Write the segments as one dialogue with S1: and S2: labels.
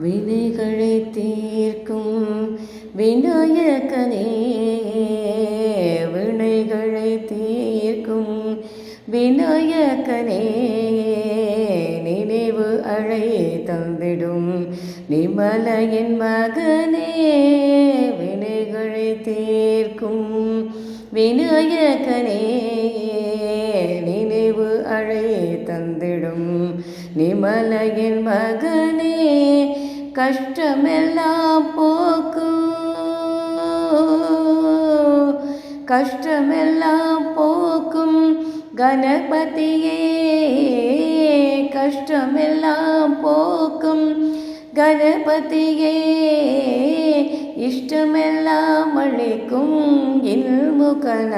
S1: வினைகளை தீர்க்கும் விநாயகனே வினைகளை தீர்க்கும் விநாயகனே நினைவு அழை தந்திடும் நிமலையின் மகனே வினைகளை தீர்க்கும் விநாயகனே நினைவு அழை தந்திடும் நிமலையின் மகனே. கஷ்டமெல்லாம் போக்கும் கஷ்டமெல்லாம் போக்கும் கணபதியே. கஷ்டமெல்லாம் போக்கும் கணபதியே. இஷ்டமெல்லாம் அளிக்கும் இல்முகநாதனே.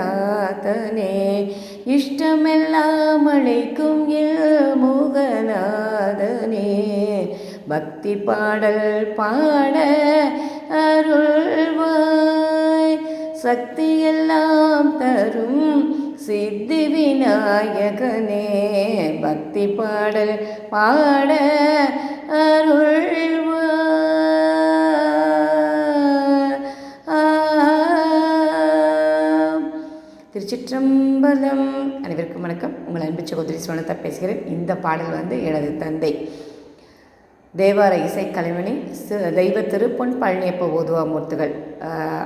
S1: இஷ்டமெல்லாம் அளிக்கும் இல்முகநாதனே. பக்தி பாடல் பாட அருள்வாய். சக்தியெல்லாம் தரும் சித்தி விநாயகனே. பக்தி பாடல் பாட அருள்வாய். திருச்சிற்றம்பலம். அனைவருக்கும் வணக்கம். உங்கள் அன்பு சகோதரி சுவனத்தை பேசுகிறேன். இந்த பாடல் வந்து எனது தந்தை. தேவார இசைக்கலைவனி சு தெய்வ திருப்பொன் பழனியப்ப ஓதுவாமூர்த்திகள்.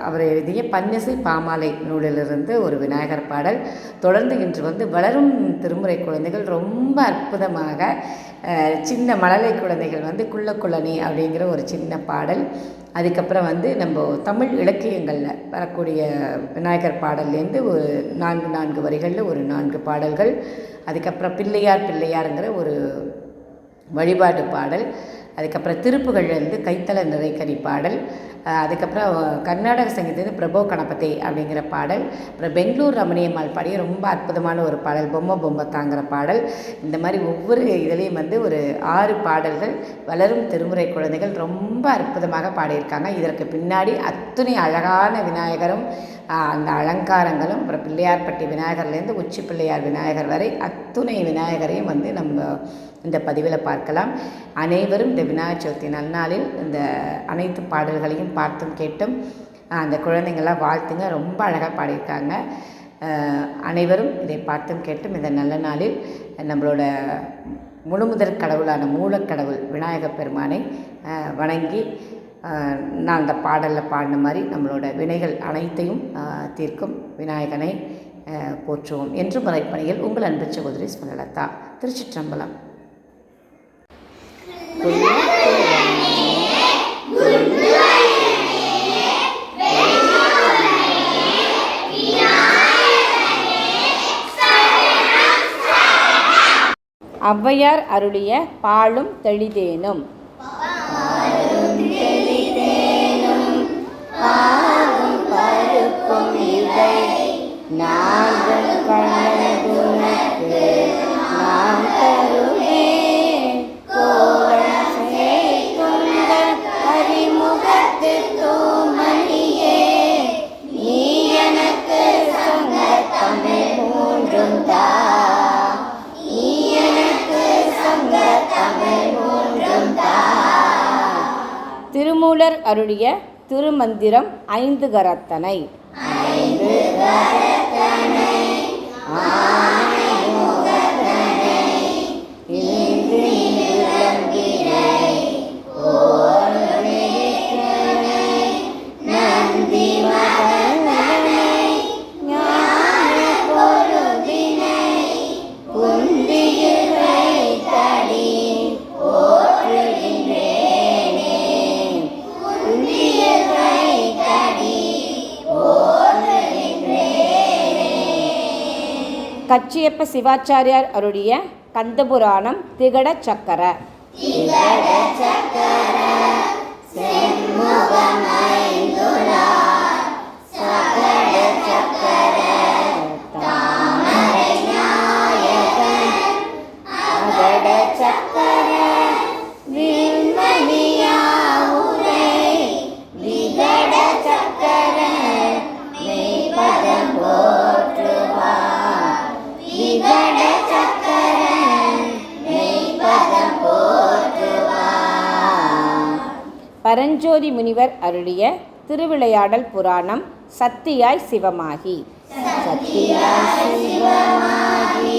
S1: அவர் எழுதிய பன்னிசை பாமாலை நூலிலிருந்து ஒரு விநாயகர் பாடல். தொடர்ந்து இன்று வந்து வளரும் திருமுறை குழந்தைகள் ரொம்ப அற்புதமாக சின்ன மழலை குழந்தைகள் வந்து குள்ள அப்படிங்கிற ஒரு சின்ன பாடல். அதுக்கப்புறம் வந்து நம்ம தமிழ் இலக்கியங்களில் வரக்கூடிய விநாயகர் பாடல்லேருந்து ஒரு நான்கு நான்கு வரிகளில் ஒரு நான்கு பாடல்கள். அதுக்கப்புறம் பிள்ளையார் பிள்ளையாருங்கிற ஒரு வழிபாடு பாடல். அதுக்கப்புறம் திருப்புகழ்லேருந்து கைத்தல நிறைக்கறி பாடல் அதுக்கப்புறம் கர்நாடக சங்கீதத்துலேருந்து பிரபோ கணபதி அப்படிங்கிற பாடல் அப்புறம் பெங்களூர் ரமணியம்மாள் பாடிய ரொம்ப அற்புதமான ஒரு பாடல் பொம்மை பொம்மை தாங்கிற பாடல். இந்த மாதிரி ஒவ்வொரு இதுலேயும் வந்து ஒரு ஆறு பாடல்கள் வளரும் திருமுறை குழந்தைகள் ரொம்ப அற்புதமாக பாடியிருக்காங்க. இதற்கு பின்னாடி அத்துணை அழகான விநாயகரும் அந்த அலங்காரங்களும் அப்புறம் பிள்ளையார்பட்டி விநாயகர்லேருந்து உச்சி பிள்ளையார் விநாயகர் வரை அத் துணை விநாயகரையும் வந்து நம்ம இந்த பதிவில் பார்க்கலாம். அனைவரும் இந்த விநாயகர் சதுர்த்தி நன்னாளில் இந்த அனைத்து பாடல்களையும் பார்த்தும் கேட்டும் அந்த குழந்தைங்களாம் வாழ்த்துங்க. ரொம்ப அழகாக பாடியிருக்காங்க. அனைவரும் இதை பார்த்தும் கேட்டும். இந்த நல்ல நாளில் நம்மளோட முழுமுதற் கடவுளான மூலக்கடவுள் விநாயகப் பெருமானை வணங்கி நான் அந்த பாடலில் பாடின மாதிரி நம்மளோட வினைகள் அனைத்தையும் தீர்க்கும். விநாயகனை போற்றுவோம். என்று முறைப்பணியில் உங்கள் அன்பு சகோதரி ஸ்மலலதா திருச்சிற்றம்பலம்.
S2: ஔவையார் அருளிய பாலும் தெளிதேனும்.
S1: நாங்கள் கண்ணனுக்கு நாம் தருவேன் கோலம் செய்துள்ள அறிமுகத்து தூமணியே நீ எனக்கு சங்க தமிழ் மூன்றும் தா. நீ எனக்கு சங்க தமிழ் மூன்றும் தா.
S2: திருமூலர் அருளிய திருமந்திரம் ஐந்து கரத்தனை.
S1: ஐந்து
S2: சிவாச்சாரியார் அருடைய கந்தபுராணம் திகட சக்கர.
S1: சக்கர பரஞ்சோதி முனிவர் அருளிய திருவிளையாடல் புராணம் சத்தியாய் சிவமாகி. சத்தியாய் சிவமாகி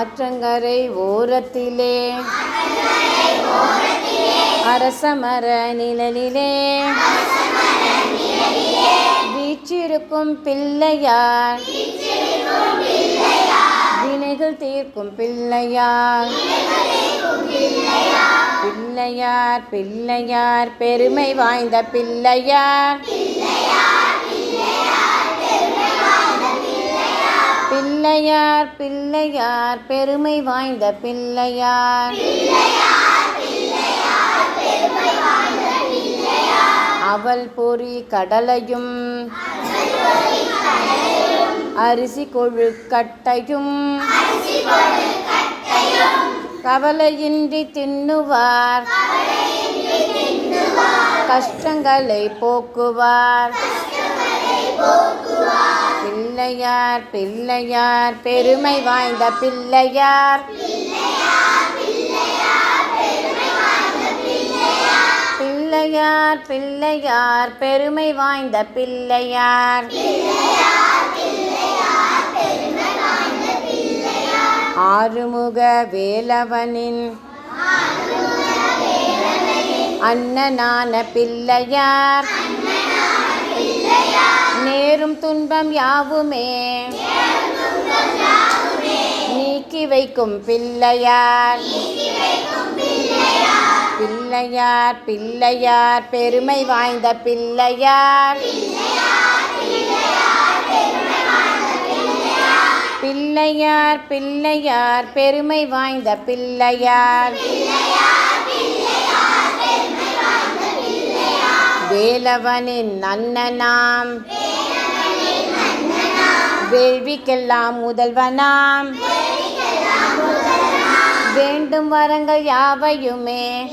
S1: ஆற்றங்கரை ஓரத்திலே. அரசமர நிழலிலே. வீச்சிருக்கும் பிள்ளையார். வினைகள் தீர்க்கும் பிள்ளையார். பிள்ளையார் பிள்ளையார் பெருமை வாய்ந்த பிள்ளையார். பிள்ளையார் பிள்ளையார் பெருமை வாய்ந்த பிள்ளையார். அவள் பொறி கடலையும் அரிசி கொழுக்கட்டையும் கவலையின்றி தின்னுவார். கஷ்டங்களை போக்குவார். பிள்ளையார் பிள்ளையார் பெருமை வாய்ந்த பிள்ளையார். பிள்ளையார் பிள்ளையார் பெருமை வாய்ந்த பிள்ளையார். ஆறுமுக வேலவனின் அண்ணனான பிள்ளையார். நேரும் துன்பம் யாவுமே. நீக்கி வைக்கும் பிள்ளையார். பிள்ளையார் பிள்ளையார் பெருமை வாய்ந்த பிள்ளையார். பிள்ளையார் பிள்ளையார் பெருமை வாய்ந்த பிள்ளையார். வேலவனின் அண்ணனாம். வேள்விக்கெல்லாம் முதல்வனாம். வேண்டும் வரங்கள் யாவையுமே.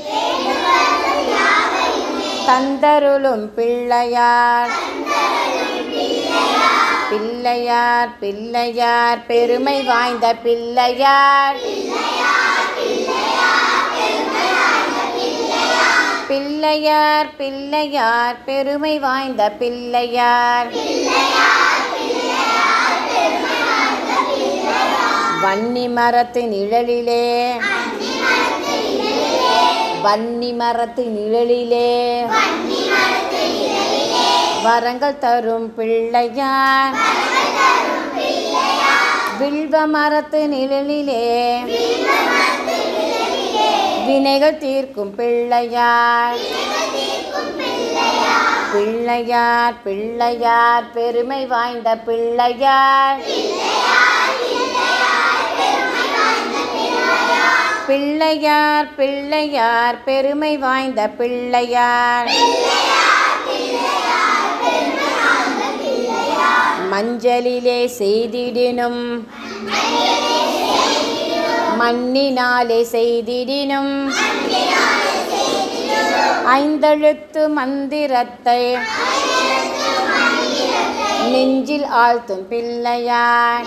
S1: தந்தருளும் பிள்ளையார். பிள்ளையார் பிள்ளையார் பெருமை வாய்ந்த பிள்ளையார். பிள்ளையார் பிள்ளையார் பெருமை வாய்ந்த பிள்ளையார். வன்னி மரத்தின் நிழலிலே. வன்னி மரத்தின் நிழலிலே. வரங்கள் தரும் பிள்ளையார் வில்வ மரத்து நிழலிலே. வினைகள் தீர்க்கும் பிள்ளையார் பிள்ளையார் பிள்ளையார் பெருமை வாய்ந்த பிள்ளையார். பிள்ளையார் பிள்ளையார் பெருமை வாய்ந்த பிள்ளையார். மஞ்சளிலே செய்திடினும் மண்ணினாலே செய்திடினும் ஐந்தெழுத்து மந்திரத்தை நெஞ்சில் ஆழ்த்தும் பிள்ளையார்.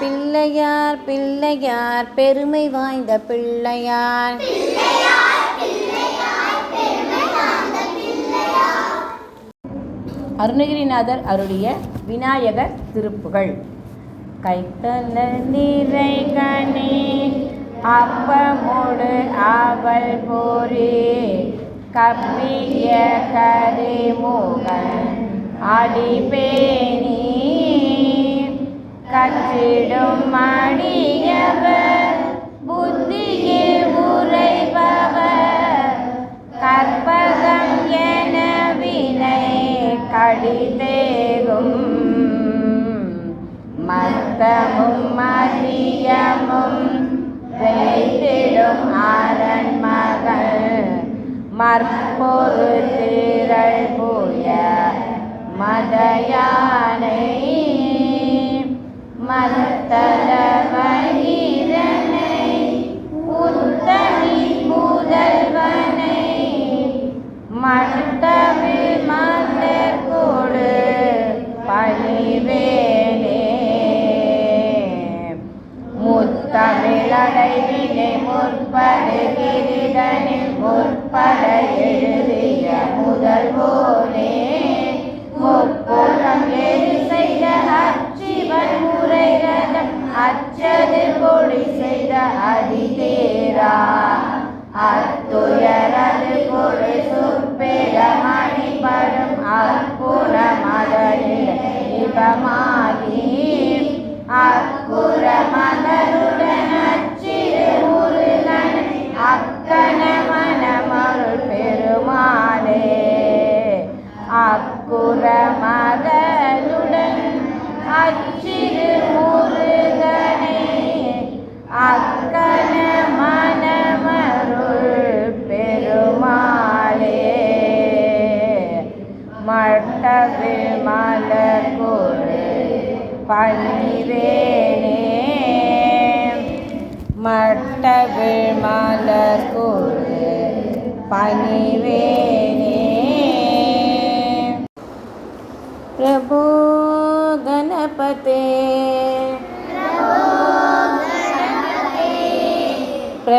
S1: பிள்ளையார் பிள்ளையார் பெருமை வாய்ந்த பிள்ளையார். அருணகிரிநாதர் அருளிய விநாயகர் திருப்புகள் கைத்தல நிறை கணே அப்பமுடு ஆவல் போரே. கப்பிய கரிமுகன் அடிபேணி கற்றிடும் மடியவர் புத்தியே உரைபவர். கற்பகம் என வினை கடிதேகும். மத்தமும் மதியமும் வைத்திடும் அரண்மகள் மற்பொரு திரள் புய மதயானை மத்தல மகிரனை புதல்வனை முதல்வனை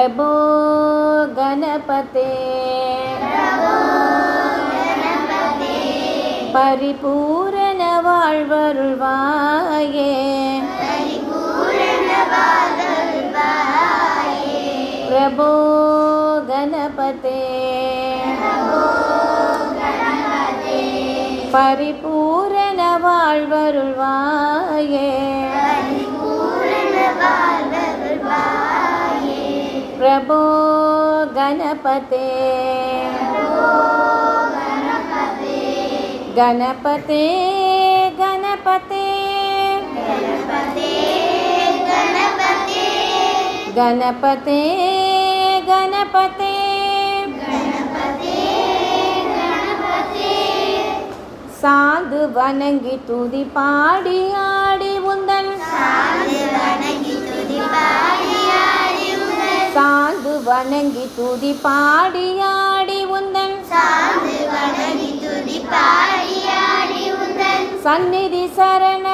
S1: பிரபு கணபதே. பரிபூரண வாழ்வருள்வாயே. பிரபு கணபதே. பரிபூரண வாழ்வருள்வாயே. பிரபு கணபதே கணபதே கணபதே கணபதே கணபதே சாது வணங்கி துதி பாடி ஆடி உந்தன் துதி பாடி ஆடி உந்தன். சந்நிதி சரணடைந்தோமே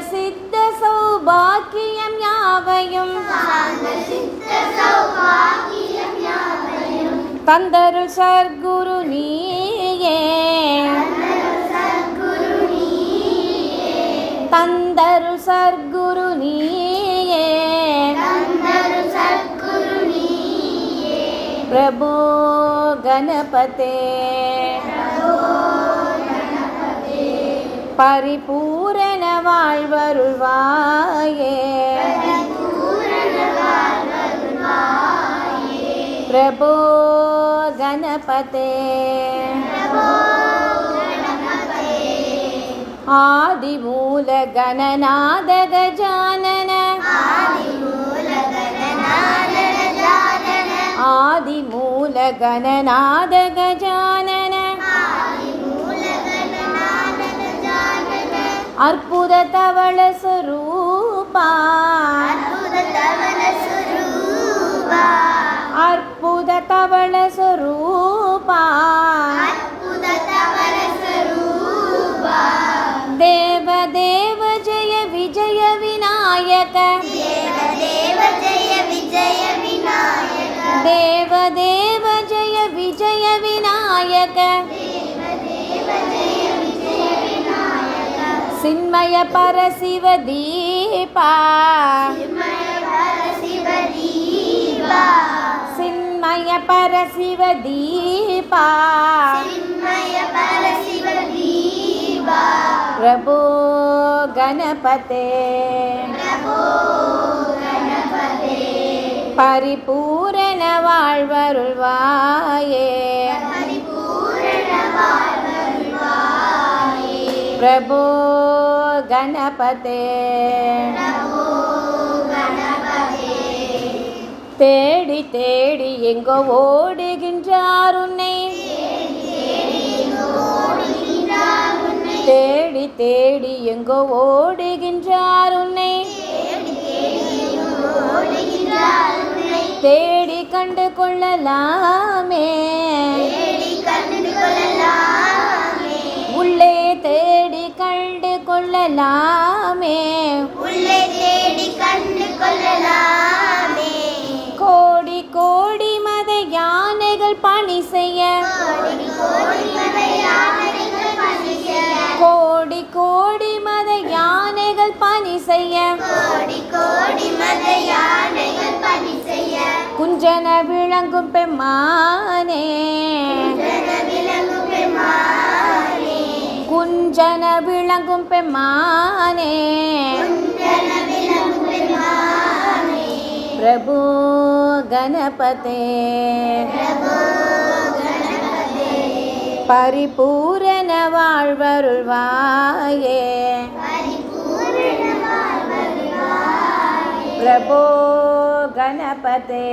S1: சித்த சௌபாக்கியம் யாவையும் தந்தருள் சர்க்குரு நீயே. தந்தருள் சர்க்குரு நீயே. பிரபு கணபதே. பரிபூர வாழ்வருள்வாயே. பிரபு கணபதே. ஆதிமூல கணநாத கஜானன ஆதிமூல கணநாத கஜான ಅರ್ಪುದ ತವಳ ಸ್ವರೂಪ. ಅರ್ಪುದ ತವಳ ಸ್ವರೂಪ. சின்மய பரசிவ தீபா. சின்மய பரசிவ தீபா. பிரபோ கணபதே. பரிபூரண வாழ்வருள்வாயே. பரிபூரண வாழ் பிரபோ கணபதே. தேடி தேடி எங்கோ ஓடுகின்றார் உன்னை. தேடி தேடி எங்கோ ஓடுகின்றார் உன்னை. தேடி கண்டு கொள்ளலாமே. தேடி கண்டு கொள்ளலாமே.
S3: உள்ளே தேடி கண்டு கொள்ளலாமே.
S1: கோடி கோடி மத யானைகள் பணி செய்ய.
S3: கோடி கோடி மத யானைகள் பணி செய்ய.
S1: குஞ்சன விளங்கும் பெம்மானே.
S3: விளங்கும் பெம்மானே.
S1: குஞ்சன விளங்கும் பெம்மானே. பிரபு கணபதே. பரிபூரண வாழ்வருள்வாயே. பிரபோ கணபதே.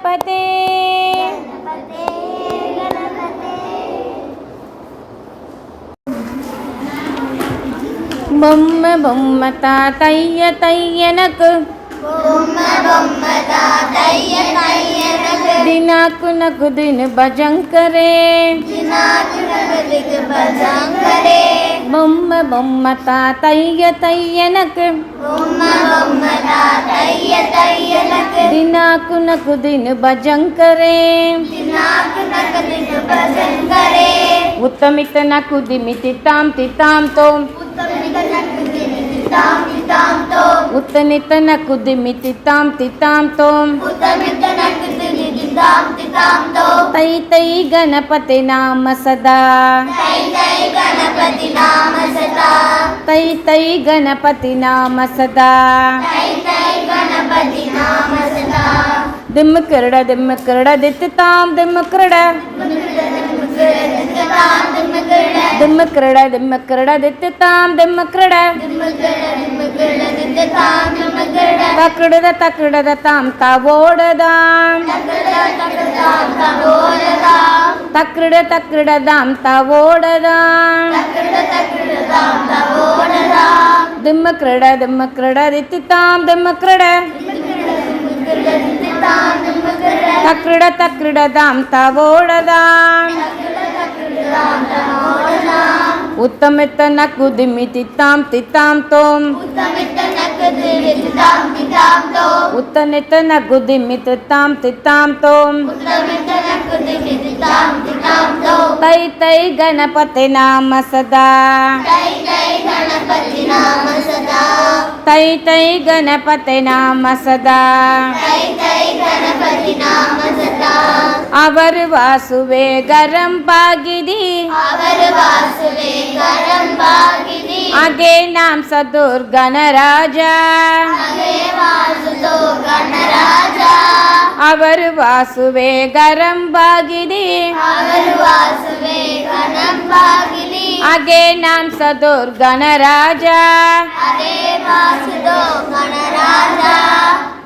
S3: गणपते
S1: బొమ్మ బొమ్మ తాతయ్య తయ్యనకు దినాకు నకు దిన భజంకరే
S3: దినాకు నకు దిన భజంకరే
S1: బొమ్మ బొమ్మ తాతయ్య తయ్యనకు.
S3: బొమ్మ బొమ్మ తాతయ్య తయ్యనకు
S1: దినాకునకు దిను భజంకరే.
S3: దినాకునకు దిను భజంకరే
S1: ఉత్తమితనకు దిమితి తాం తితాంతో ఉత్తమితనకు దిమితి తాం
S3: తితాంతో. ఉత్తనితనకు దిమితి దిమితి तै
S1: तै गणपति नाम सदा तै तै गणपति नाम सदा दिम क्रीड दिम क्रीड दित्तां दिम क्रीड திம்மு கிரட திம்மு கிரட தித்து தாம் திம்மு கிரட தக்கிடுத தக்கிடுத தாம் தவோடதாம். தக்கிருட தக்கிருட தாம் தவோடதாம். திம்மு கிரட திம்மு கிரட தித்து தாம் திம்மு கிரட ತಕೃಡ ತಕೃಡದಾಂ ತವೋಳದಾಂ ಉತ್ತಮಿತ್ತ ನಕುದಿಮಿ ತಿತ್ತಾಂ ತಿತ್ತಾಂ ತೋಂ ಉತ್ತಮಿತ್ತ ಉತ್ತನಿತನ ಗುದಿಮಿತ
S3: ತಾಂ ತಿತ್ತಾಂ ತೋಂ
S1: ತೈ ತೈ ಗಣಪತಿ ನಾಮ ಸದಾ.
S3: ತೈ ತೈ ಗಣಪತಿ ನಾಮ ಸದಾ.
S1: ಅವರು ವಾಸುವೆ ಗರಂಪಾಗಿದಿ
S3: ಅವರು ವಾಸುವೆ ಗರಂಪಾಗಿ
S1: ಹಾಗೆ ನಾಂ ಸದುರ್ ಗಣರಾಜ
S3: ಹಗೆ ವಾಸುತೋ ಗಣರಾಜ
S1: ಅವರು ವಾಸುವೆ ಗರಂಬಾಗಿದಿ
S3: ಅವರು ವಾಸುವೆ ಗಣಂಬಾಗಿದಿ
S1: ಹಾಗೆ ನಾಂ ಸದುರ್ ಗಣರಾಜ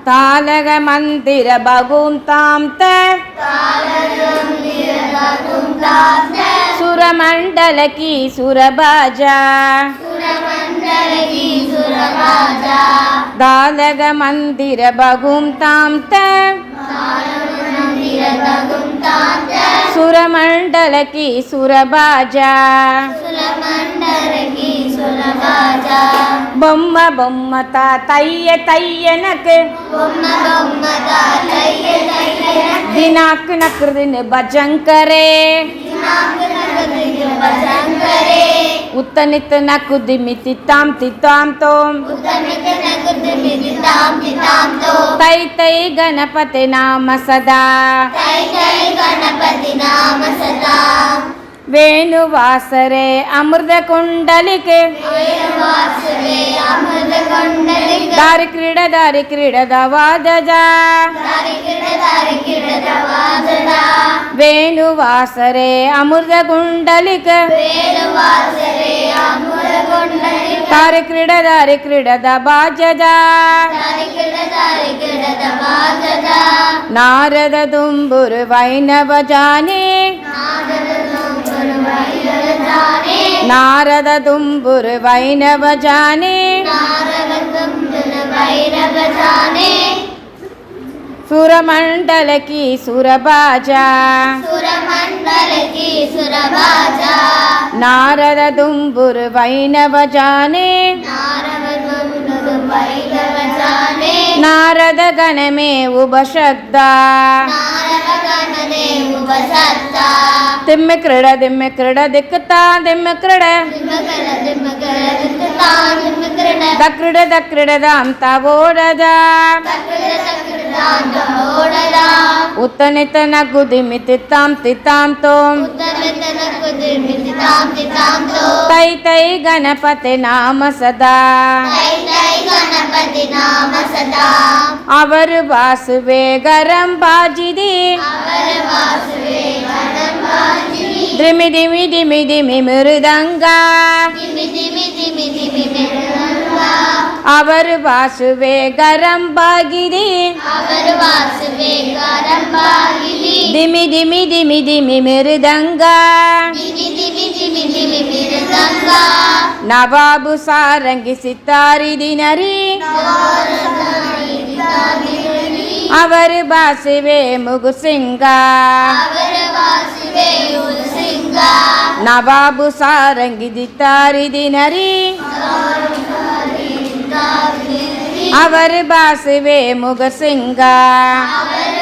S3: तानगमन्दिरबहुं तां त
S1: सुरमण्डलकी सुरभाजा तानगमन्दिरबहुं तां त ಸುರಮಂಡಲ ಕಿ ಸುರಬಾಜ
S3: ಸುರಮಂಡಲಗಿ ಸುರರಾಜ
S1: ದಾಲಗ ಮಂದಿರ ಬಗುಂ ತಾಂ ತ
S3: ఉత్తనిత నకు
S1: దిమి తిత్తాం తిత్తాంతో
S3: తై తై గణపతి
S1: నామ సదా తై తై గణపతి
S3: నామ సదా வேணுவாசரே அமிர்த குண்டலிக்கு.
S1: தாரி கிரீட தாரி
S3: கிரீட தவாதஜா. வேணுவாசரே அமிர்த
S1: குண்டலிக்கு. தாரி கிரீட தாரி கிரீட
S3: தபாஜஜா நாரத தும்புரு வைணவஜானே நாரத
S1: ನಾರದ ದುಂಬುರು ವೈನವ ಜಾನೆ ನಾರದ ದುಂಬುರು ವೈನವ ಜಾನೆ
S3: ನಾರದ ತುಂಬಿನ ಭೈರವ ಜಾನೆ
S1: ಸುರಮಂಡಲ ಕಿ ಸುರಬಾಜ
S3: ಸುರಮಂಡಲಗಿ ಸುರಭಾಜ
S1: ನಾರದ ದುಂಬುರು ವೈನವ ಜಾನೆ
S3: ನಾರದ ತುಂಬಿನ ಭೈರವ ಜಾನೆ
S1: ನಾರದ
S3: ಗಣಮೇವು ಬಶಬ್ದ
S1: ತಿಮ್ಮೆ ಕ್ರೀಡ ದಿಮ್ಮೆ ಕ್ರೀಡ ದಿಕ್ಕುತ್ತಾ ದಿಮ್ಮೆ ಕ್ರೀಡ ದಕ್ರಿಡ ದಕ್ರಿಡದ ಅಂತ ಓಡದ. ಉತ್ತನಿತನ ಗುದಿಮಿ ತಿತ್ತಾಂ ತಿತ್ತಾಂ ತೋಂ
S3: तै तै गणपते नाम सदा
S1: ತೈ ತೈ ಗಣಪತಿ ನಾಮ ಸದಾ
S3: ತೈ ತೈ ಗಣಪತಿ ನಾಮ ಸದಾ
S1: ಅವರು ವಾಸುವೆ ಗರಂ ಬಾಜಿದಿ
S3: ಅವರ ವಾಸುವೆ ಗಣಪಾಜಿನಿ
S1: ದಿಮಿ ದಿಮಿ ದಿಮಿ ದಿಮಿ ಮೃದಂಗ
S3: ದಿಮಿ ದಿಮಿ ದಿಮಿ ದಿಮಿ ಮೆರವಂಗ
S1: ಅವರು ವಾಸುವೆ ಗರಂ ಬಾಗಿದಿ
S3: ಅವರ ವಾಸುವೆ ಗಣಪಾಗಿಲಿ
S1: ದಿಮಿ ದಿಮಿ ದಿಮಿ ದಿಮಿ ಮೃದಂಗ
S3: ದಿಮಿ ದಿಮಿ ದಿಮಿ ದಿಮಿ ಮಿರದಂಗ
S1: ನವಾಬು ಸಾರಂಗಿ ಸಿತ್ತಾರಿ ದಿನರಿ ಅವರು ಬಾಸುವೆ ಮುಗುಸಿಂಗ
S3: ಅವರ ವಾಸುವೆ ಸಿಂಗ
S1: ನವಾಬು ಸಾರಂಗಿ ದಿತ್ತಾರಿ ದಿನರಿ ಅವರು ಬಾಸುವೆ ಮುಗಸಿಂಗ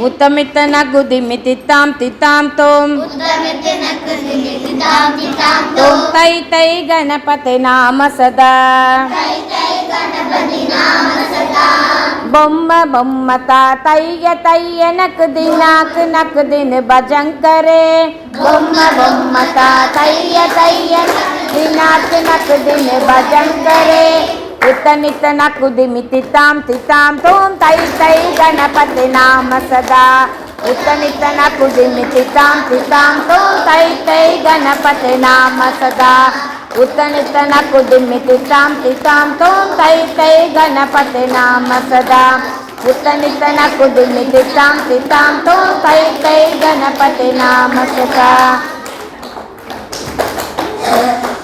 S1: ఉత్తమిత్తనగు
S3: దిమి తిత్తాం తిత్తాం తోం. తోం.
S1: తై. తై గణపతి నామ సదా. బొమ్మ బొమ్మ తాతయ్య తయ్య నకు దినాకు నకు దిన్ భజంకరే. బొమ్మ బొమ్మ తాతయ్య తయ్య దినాకు నకు దిన్ భజంకరే. ఇతనిత కుదిమి తితాం తితాం తోం తై తై గణపతి నామ సదా ఇతనిత కుదిమి తితాం తితాం తోం తై తై గణపతి నామ సదా ఉత్తనితన కుదిమి తితాం తితాం తోం తై తై గణపతి నామ సదా ఉత్తనితన కుదిమి తితాం తితాం తోం తై తై గణపతి
S4: నామ సదా Yeah.